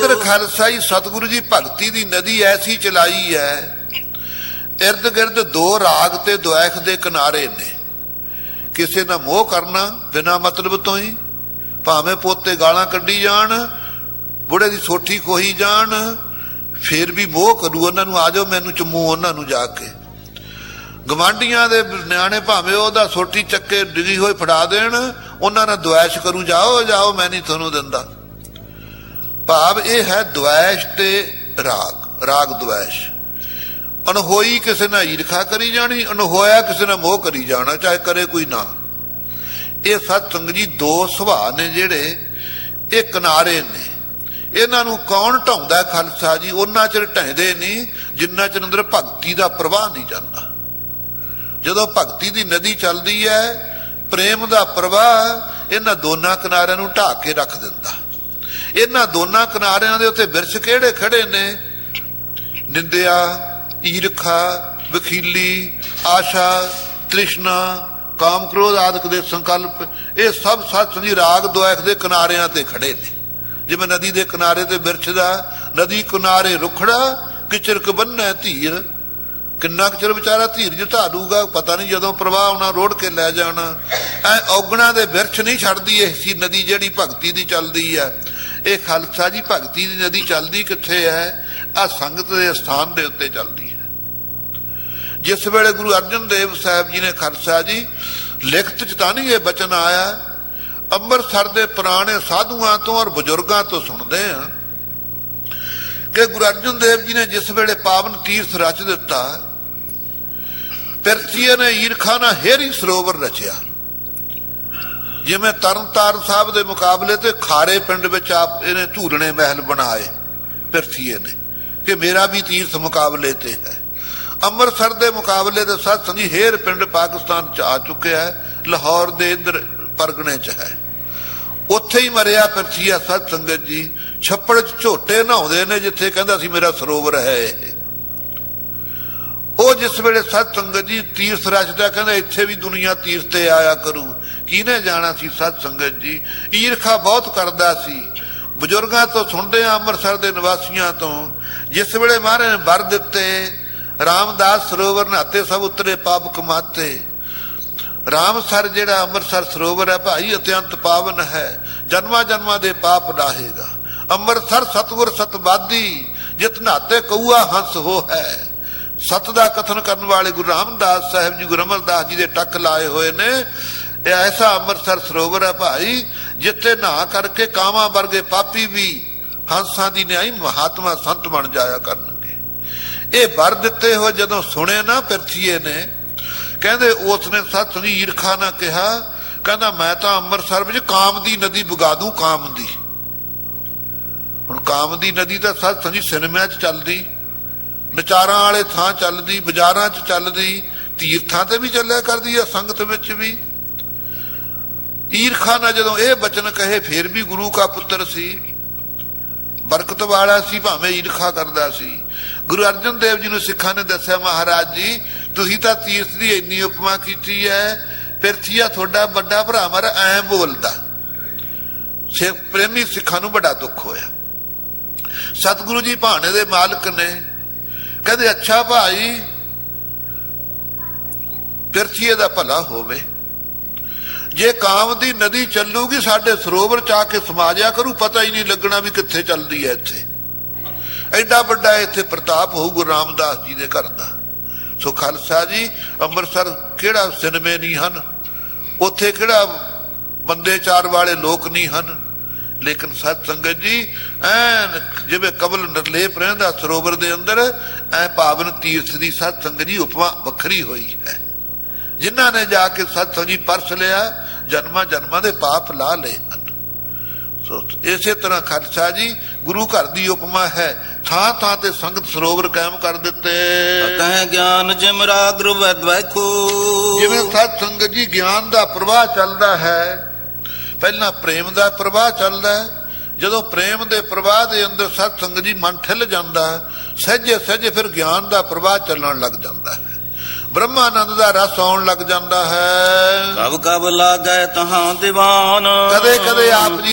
ਇਧਰ ਖਾਲਸਾਈ ਸਤਿਗੁਰੂ ਜੀ, ਭਗਤੀ ਦੀ ਨਦੀ ਐਸੀ ਚਲਾਈ ਹੈ। ਇਰਦ ਗਿਰਦ ਦੋ ਰਾਗ ਤੇ ਦੁਆਖ ਦੇ ਕਿਨਾਰੇ ਨੇ। ਕਿਸੇ ਨਾਲ ਮੋਹ ਕਰਨਾ ਬਿਨਾ ਮਤਲਬ ਤੋਂ ਹੀ, ਭਾਵੇਂ ਪੋਤੇ ਗਾਲਾਂ ਕੱਢੀ ਜਾਣ, ਬੁੜੇ ਦੀ ਸੋਠੀ ਖੋਹੀ ਜਾਣ, ਫੇਰ ਵੀ ਮੋਹ ਕਰੂ ਉਹਨਾਂ ਨੂੰ, ਆਜੋ ਮੈਨੂੰ ਚੁੰਮੂ ਉਹਨਾਂ ਨੂੰ ਜਾ ਕੇ। ਗਵਾਂਡੀਆਂ ਦੇ ਨਿਆਣੇ ਭਾਵੇਂ ਉਹਦਾ ਸੋਠੀ ਚੱਕੇ ਡਿੱਗੀ ਹੋਈ ਫੜਾ ਦੇਣ, ਉਹਨਾਂ ਨਾਲ ਦੁਆਇਸ਼ ਕਰੂ, ਜਾਓ ਜਾਓ, ਮੈਂ ਨਹੀਂ ਤੁਹਾਨੂੰ ਦਿੰਦਾ। ਭਾਵ ਇਹ ਹੈ ਦੁਆਇਸ਼ ਤੇ ਰਾਗ ਰਾਗ ਦੁਆਇਸ਼। ਅਨਹੋਈ ਕਿਸੇ ਨਾਲ ਈਰਖਾ ਕਰੀ ਜਾਣੀ ਅਨਹੋਇਆ ਕਿਸੇ ਨਾਲ ਮੋਹ ਕਰੀ ਜਾਣਾ, ਚਾਹੇ ਕਰੇ ਕੋਈ ਨਾ। ਇਹ ਸਤ ਸੰਗ ਜੀ ਦੋ ਸੁਭਾਅ ਨੇ ਜਿਹੜੇ ਇਹ ਕਿਨਾਰੇ ਨੇ। ਇਹਨਾਂ ਨੂੰ ਕੌਣ ਢਾਉਂਦਾ ਖਾਲਸਾ ਜੀ? ਉਹਨਾਂ ਚਿਰ ਢਹਿੰਦੇ ਨਹੀਂ, ਜਿੰਨਾ ਚਿਰ ਅੰਦਰ ਭਗਤੀ ਦਾ ਪ੍ਰਵਾਹ ਨਹੀਂ ਜਾਂਦਾ। ਜਦੋਂ ਭਗਤੀ ਦੀ ਨਦੀ ਚੱਲਦੀ ਹੈ, ਪ੍ਰੇਮ ਦਾ ਪ੍ਰਵਾਹ ਇਹਨਾਂ ਦੋਨਾਂ ਕਿਨਾਰਿਆਂ ਨੂੰ ਢਾ ਕੇ ਰੱਖ ਦਿੰਦਾ। ਇਹਨਾਂ ਦੋਨਾਂ ਕਿਨਾਰਿਆਂ ਦੇ ਉੱਤੇ ਬਿਰਛ ਕਿਹੜੇ ਖੜੇ ਨੇ? ਨਿੰਦਿਆ, ਈਰਖਾ, ਵਖੀਲੀ, ਆਸ਼ਾ, ਤ੍ਰਿਸ਼ਨਾ ਕਾਮ ਕ੍ਰੋਧ ਆਦਿਕ ਦੇ ਸੰਕਲਪ, ਇਹ ਸਭ ਸੱਚ ਦੀ ਰਾਗ ਦੁਆਖ ਦੇ ਕਿਨਾਰਿਆਂ ਤੇ ਖੜੇ ਨੇ। ਜਿਵੇਂ ਨਦੀ ਦੇ ਕਿਨਾਰੇ ਤੇ ਬਿਰਛ ਦਾ, ਨਦੀ ਕਿਨਾਰੇ ਰੁਖੜਾ, ਕਿਚਰਕ ਬੰਨੈ ਧੀਰ। ਕਿੰਨਾ ਕੁ ਚਿਰ ਵਿਚਾਰਾ ਧੀਰਜ ਧਾਰੂਗਾ ਪਤਾ ਨਹੀਂ ਜਦੋਂ ਪ੍ਰਵਾਹ ਆਉਣਾ ਰੋੜ ਕੇ ਲੈ ਜਾਣਾ। ਐ ਔਗਣਾ ਦੇ ਬਿਰਛ ਨਹੀਂ ਛੱਡਦੀ ਇਹ, ਸੀ ਨਦੀ ਜਿਹੜੀ ਭਗਤੀ ਦੀ ਚੱਲਦੀ ਹੈ ਇਹ ਖਾਲਸਾ ਜੀ ਭਗਤੀ ਦੀ ਨਦੀ ਚੱਲਦੀ ਕਿੱਥੇ ਹੈ? ਆ ਸੰਗਤ ਦੇ ਸਥਾਨ ਦੇ ਉੱਤੇ ਚੱਲਦੀ ਹੈ। ਜਿਸ ਵੇਲੇ ਗੁਰੂ ਅਰਜਨ ਦੇਵ ਸਾਹਿਬ ਜੀ ਨੇ ਖਾਲਸਾ ਜੀ ਲਿਖਤ ਚ ਤਾਂ ਨਹੀਂ ਇਹ ਬਚਨ ਆਇਆ, ਅੰਮ੍ਰਿਤਸਰ ਦੇ ਪੁਰਾਣੇ ਸਾਧੂਆਂ ਤੋਂ ਔਰ ਬਜ਼ੁਰਗਾਂ ਤੋਂ ਸੁਣਦੇ ਆ ਕਿ ਗੁਰੂ ਅਰਜਨ ਦੇਵ ਜੀ ਨੇ ਜਿਸ ਵੇਲੇ ਪਾਵਨ ਤੀਰਥ ਰਚ ਦਿੱਤਾ ਪਿਰਤੀਏ ਨੇ ਈਰਖਾ ਨਾਲ ਹੇਰੀ ਸਰੋਵਰ ਰਚਿਆ। ਜਿਵੇਂ ਤਰਨਤਾਰਨ ਸਾਹਿਬ ਦੇ ਮੁਕਾਬਲੇ ਤੇ ਖਾਰੇ ਪਿੰਡ ਵਿੱਚ ਆਪ ਇਹਨੇ ਝੂਲਣੇ ਮਹਿਲ ਬਣਾਏ ਪਿਰਥੀਏ ਨੇ, ਕਿ ਮੇਰਾ ਵੀ ਤੀਰਥ ਮੁਕਾਬਲੇ ਤੇ ਹੈ। ਅੰਮ੍ਰਿਤਸਰ ਦੇ ਮੁਕਾਬਲੇ ਤੇ ਸਤ ਸੰਗੀ ਹੇਰ ਪਿੰਡ ਪਾਕਿਸਤਾਨ ਚ ਆ ਚੁੱਕਿਆ ਹੈ, ਲਾਹੌਰ ਦੇ ਇੰਦਰ ਪਰਗਣੇ ਚ ਹੈ। ਉੱਥੇ ਹੀ ਮਰਿਆ ਪਿਰਥੀਆ ਸਤ ਸੰਗਤ ਜੀ, ਛੱਪੜ ਚ ਝੋਟੇ ਨਹਾਉਂਦੇ ਨੇ ਜਿੱਥੇ ਕਹਿੰਦਾ ਸੀ, ਮੇਰਾ ਸਰੋਵਰ ਹੈ ਇਹ। ਉਹ ਜਿਸ ਵੇਲੇ ਸਤ ਸੰਗਤ ਜੀ ਤੀਰਥ ਰਚਦਾ ਕਹਿੰਦਾ ਇੱਥੇ ਵੀ ਦੁਨੀਆ ਤੀਰਥ ਤੇ ਆਇਆ ਕਰੂ। ਕਿਹਨੇ ਜਾਣਾ ਸੀ ਸਤ ਸੰਗਤ ਜੀ? ਈਰਖਾ ਬਹੁਤ ਕਰਦਾ ਸੀ। ਬਜ਼ੁਰਗਾਂ ਤੋਂ ਸੁਣਦੇ ਆ ਅੰਮ੍ਰਿਤਸਰ ਦੇ ਨਿਵਾਸੀਆਂ ਤੋਂ। ਜਿਸ ਵੇਲੇ ਮਹਾਰਾਜ ਵਰ ਦਿੱਤੇ, ਰਾਮਦਾਸ ਸਰੋਵਰ ਨਾਤੇ ਸਭ ਉਤਰੇ, ਪਾਪ ਕਮਾਤੇ। ਰਾਮਸਰ ਜਿਹੜਾ ਅੰਮ੍ਰਿਤਸਰ ਸਰੋਵਰ ਹੈ, ਭਾਈ, ਅਤਿਅੰਤ ਪਾਵਨ ਹੈ। ਜਨਮਾਂ ਜਨਮਾਂ ਦੇ ਪਾਪ ਡਾਹੇਗਾ। ਅੰਮ੍ਰਿਤਸਰ ਸਤਗੁਰ ਸਤਵਾਦੀ ਜਿਤ ਨਾਤੇ ਕਊਆ ਹੰਸ ਹੋ ਹੈ। ਸਤ ਦਾ ਕਥਨ ਕਰਨ ਵਾਲੇ ਗੁਰੂ ਰਾਮਦਾਸ ਸਾਹਿਬ ਜੀ, ਗੁਰੂ ਅਮਰਦਾਸ ਜੀ ਦੇ ਟੱਕ ਲਾਏ ਹੋਏ ਨੇ। ਇਹ ਐਸਾ ਅੰਮ੍ਰਿਤਸਰ ਸਰੋਵਰ ਹੈ ਭਾਈ, ਜਿੱਥੇ ਨਹਾ ਕਰਕੇ ਕਾਵਾਂ ਵਰਗੇ ਪਾਪੀ ਵੀ ਹੰਸਾਂ ਦੀ ਨਿਆਈ ਮਹਾਤਮਾ ਸੰਤ ਬਣ ਜਾਇਆ ਕਰਨਗੇ। ਇਹ ਵਰ ਦਿੱਤੇ ਹੋ ਜਦੋਂ ਸੁਣੇ ਨਾ ਪਿਰਥੀਏ ਨੇ, ਕਹਿੰਦੇ ਉਸ ਨੇ ਸੱਚ ਦੀ ਈਰਖਾ ਨਾ ਕਿਹਾ, ਕਹਿੰਦਾ ਮੈਂ ਤਾਂ ਅੰਮ੍ਰਿਤਸਰ ਵਿੱਚ ਕਾਮ ਦੀ ਨਦੀ ਵਗਾ ਦੂੰ, ਕਾਮ ਦੀ। ਹੁਣ ਕਾਮ ਦੀ ਨਦੀ ਤਾਂ ਸੱਚ ਸੰਜੀ ਸਿਨੇਮਾ 'ਚ ਚੱਲਦੀ। ਨਚਾਰਾਂ ਵਾਲੇ ਥਾਂ ਚੱਲਦੀ, ਬਾਜ਼ਾਰਾਂ 'ਚ ਚੱਲਦੀ, ਤੀਰਥਾਂ ਤੇ ਵੀ ਚੱਲਿਆ ਕਰਦੀ ਆ, ਸੰਗਤ ਵਿੱਚ ਵੀ। ਈਰਖਾ ਨਾਲ ਜਦੋਂ ਇਹ ਬਚਨ ਕਹੇ, ਫੇਰ ਵੀ ਗੁਰੂ ਕਾ ਪੁੱਤਰ ਸੀ। ਬਰਕਤ ਵਾਲਾ ਸੀ, ਭਾਵੇਂ ਈਰਖਾ ਕਰਦਾ ਸੀ। ਗੁਰੂ ਅਰਜਨ ਦੇਵ ਜੀ ਨੂੰ ਸਿੱਖਾਂ ਨੇ ਦੱਸਿਆ, ਮਹਾਰਾਜ ਜੀ, ਤੁਸੀਂ ਤਾਂ ਤੀਰਥ ਦੀ ਇੰਨੀ ਉਪਮਾ ਕੀਤੀ ਹੈ ਪਿਰਥੀਆ ਤੁਹਾਡਾ ਵੱਡਾ ਭਰਾ ਮਰ, ਐ ਬੋਲਦਾ। ਸਿੱਖ ਪ੍ਰੇਮੀ ਸਿੱਖਾਂ ਨੂੰ ਬੜਾ ਦੁੱਖ ਹੋਇਆ। ਸਤਿਗੁਰੂ ਜੀ ਭਾਣੇ ਦੇ ਮਾਲਕ ਨੇ ਕਹਿੰਦੇ ਅੱਛਾ ਭਾਈ ਪਿਰਥੀਏ ਦਾ ਭਲਾ ਹੋਵੇ। ਜੇ ਕਾਮ ਦੀ ਨਦੀ ਚੱਲੂਗੀ, ਸਾਡੇ ਸਰੋਵਰ ਚ ਆ ਕੇ ਸਮਾ ਜਾਇਆ ਕਰੂ, ਪਤਾ ਹੀ ਨਹੀਂ ਲੱਗਣਾ ਵੀ ਕਿੱਥੇ ਚੱਲਦੀ ਹੈ ਇੱਥੇ। ਐਡਾ ਵੱਡਾ ਇੱਥੇ ਪ੍ਰਤਾਪ ਹੋਊ ਗੁਰੂ ਰਾਮਦਾਸ ਜੀ ਦੇ ਘਰ ਦਾ। ਸੋ ਖਾਲਸਾ ਜੀ, ਅੰਮ੍ਰਿਤਸਰ ਕਿਹੜਾ ਸਿਨਮੇ ਨਹੀਂ ਹਨ? ਉੱਥੇ ਕਿਹੜਾ ਬੰਦੇ ਚਾਰ ਵਾਲੇ ਲੋਕ ਨਹੀਂ ਹਨ? ਲੇਕਿਨ ਸਤ ਸੰਗਤ ਜੀ ਐਨ ਜਿਵੇਂ ਕਬਲ ਨਿਰਲੇਪ ਰਹਿੰਦਾ ਸਰੋਵਰ ਦੇ ਅੰਦਰ ਐ ਪਾਵਨ ਤੀਰਥ ਦੀ ਸਤ ਸੰਗਤ ਜੀ ਉਪਮਾ ਵੱਖਰੀ ਹੋਈ ਹੈ। ਜਿਨ੍ਹਾਂ ਨੇ ਜਾ ਕੇ ਸਤਸੰਗ ਜੀ ਪਰਸ ਲਿਆ ਜਨਮਾਂ ਜਨਮਾਂ ਦੇ ਪਾਪ ਲਾ ਲਏ ਹਨ। ਸੋ ਇਸੇ ਤਰ੍ਹਾਂ ਖਾਲਸਾ ਜੀ ਗੁਰੂ ਘਰ ਦੀ ਉਪਮਾ ਹੈ ਥਾਂ ਥਾਂ ਤੇ ਸੰਗਤ ਸਰੋਵਰ ਕਾਇਮ ਕਰ ਦਿੱਤੇ। ਕਹੈ ਗਿਆਨ ਜਿਮਰਾਗਰ ਵੈਖੋ। ਜਿਵੇਂ ਸਤ ਸੰਗਤ ਜੀ ਗਿਆਨ ਦਾ ਪ੍ਰਵਾਹ ਚੱਲਦਾ ਹੈ ਪਹਿਲਾਂ ਪ੍ਰੇਮ ਦਾ ਪ੍ਰਵਾਹ ਚੱਲਦਾ ਹੈ। ਜਦੋਂ ਪ੍ਰੇਮ ਦੇ ਪ੍ਰਵਾਹ ਦੇ ਅੰਦਰ ਸਤ ਸੰਗਤ ਜੀ ਮਨ ਠਿੱਲ ਜਾਂਦਾ ਸਹਿਜੇ ਸਹਿਜੇ ਫਿਰ ਗਿਆਨ ਦਾ ਪ੍ਰਵਾਹ ਚੱਲਣ ਲੱਗ ਜਾਂਦਾ ਹੈ। ਬ੍ਰਹਮਾਨੰਦ ਦਾ ਰਸ ਆਉਣ ਲੱਗ ਜਾਂਦਾ ਹੈ। ਕਬ ਕਬ ਲਾਗੈ ਤਹਾਂ ਦੀਵਾਨ। ਕਦੇ ਕਦੇ ਆਪ ਜੀ